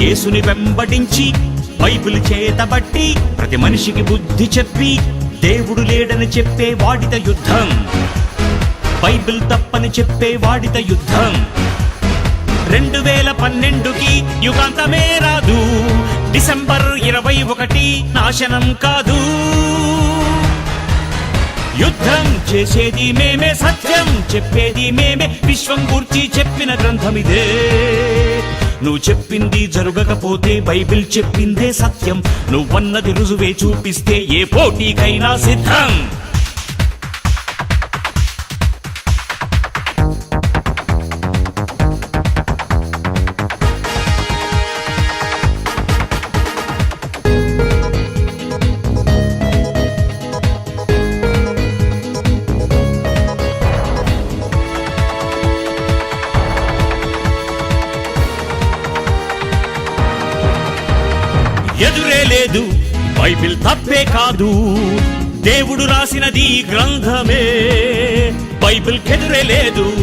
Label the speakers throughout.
Speaker 1: యేసుని వెంబడించి బైబిల్ చేతబట్టి ప్రతి మనిషికి బుద్ధి చెప్పి దేవుడు లేడని చెప్పే వాడిత యుద్ధం. బైబిల్ తప్పని చెప్పే వాడిత యుద్ధం. రెండు వేల పన్నెండుకి యుగాంతమే రాదు. డిసెంబర్ ఇరవై ఒకటి నాశనం కాదు. యుద్ధం చేసేది మేమే సత్యం చెప్పేది మేమే విశ్వం గూర్చి చెప్పిన గ్రంథమిదే. నువ్వు చెప్పింది జరగకపోతే బైబిల్ చెప్పిందే సత్యం. నువ్వన్నది రుజువే చూపిస్తే ఏ పోటీకైనా సిద్ధం. బైబిల్ తప్పే కాదు. దేవుడు రాసినది గ్రంథమే. బైబిల్ కెదురే లేదు.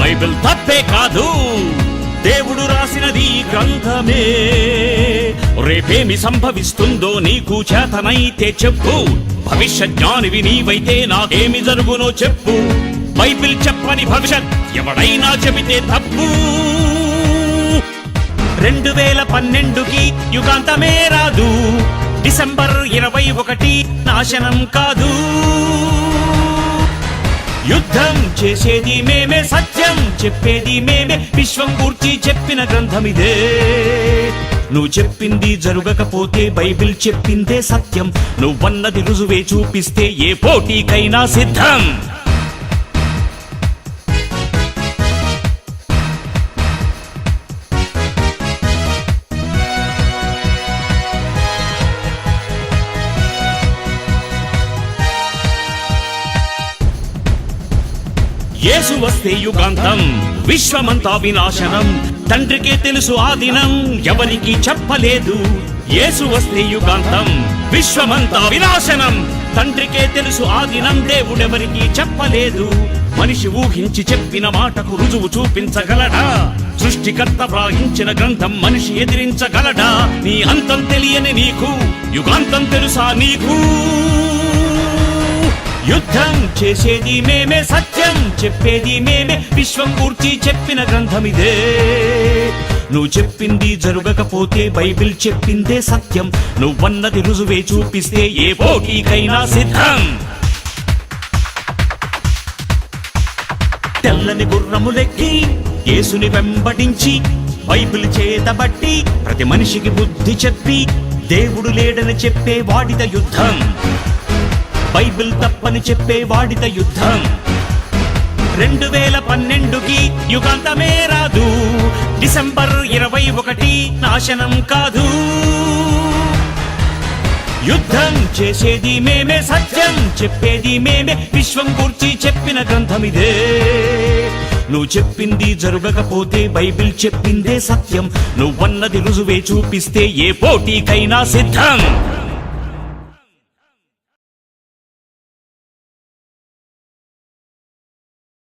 Speaker 1: బైబిల్ తప్పే కాదు. దేవుడు రాసినది గ్రంథమే. రేపేమి సంభవిస్తుందో నీకు చేతనైతే చెప్పు. భవిష్య జ్ఞానివి నీవైతే నాకేమి జరుగునో చెప్పు. బైబిల్ చెప్పని భవిష్యత్ ఎవడైనా చెబితే తప్పు. రెండు వేల పన్నెండుకి యుగాంతమే రాదు. డిసెంబర్ ఇరవై ఒకటి నాశనం కాదు. యుద్ధం చేసేది మేమే సత్యం చెప్పేది మేమే విశ్వం పూర్తి చెప్పిన గ్రంథం ఇదే. నువ్వు చెప్పింది జరగకపోతే బైబిల్ చెప్పిందే సత్యం. నువ్వన్నది రుజువే చూపిస్తే ఏ పోటీకైనా సిద్ధం. యేసు వస్తే యుగాంతం విశ్వమంతా వినాశనం. తండ్రికే తెలుసు ఆ దినం ఎవరికి చెప్పలేదు. యేసు వస్తే యుగాంతం విశ్వమంతా వినాశనం. తండ్రికే తెలుసు ఆ దినం దేవుడెవరికి చెప్పలేదు. మనిషి ఊహించి చెప్పిన మాటకు రుజువు చూపించగలడా? సృష్టికర్త వ్రాయించిన గ్రంథం మనిషి ఎదిరించగలడా? నీ అంతం తెలియని నీకు యుగాంతం తెలుసా నీకు? యుద్ధం చేసేది మేమే సత్యం చెప్పేది మేమే విశ్వం పూర్తి చెప్పిన గ్రంథం ఇదే నువ్వు చెప్పింది జరగకపోతే బైబిల్ చెప్పిందే సత్యం. నువ్వన్నది రుజువే చూపిస్తే ఏ పోటీకైనా సిద్ధం. తెల్లని గుర్రములెక్కి యేసుని వెంబడించి బైబిల్ చేతబట్టి ప్రతి మనిషికి బుద్ధి చెప్పి దేవుడు లేడని చెప్పే వాడిద యుద్ధం. బైబిల్ తప్పని చెప్పే వాడిత యుద్ధం. రెండు వేల పన్నెండుకి యుగాంతమే రాదు. డిసెంబర్ ఇరవై ఒకటి నాశనం కాదు. యుద్ధం చేసేది మేమే సత్యం చెప్పేది మేమే విశ్వం గూర్చి చెప్పిన గ్రంథం ఇదే. నువ్వు చెప్పింది జరగకపోతే బైబిల్ చెప్పిందే సత్యం. నువ్వన్నది రుజువే చూపిస్తే ఏ పోటీకైనా సిద్ధం.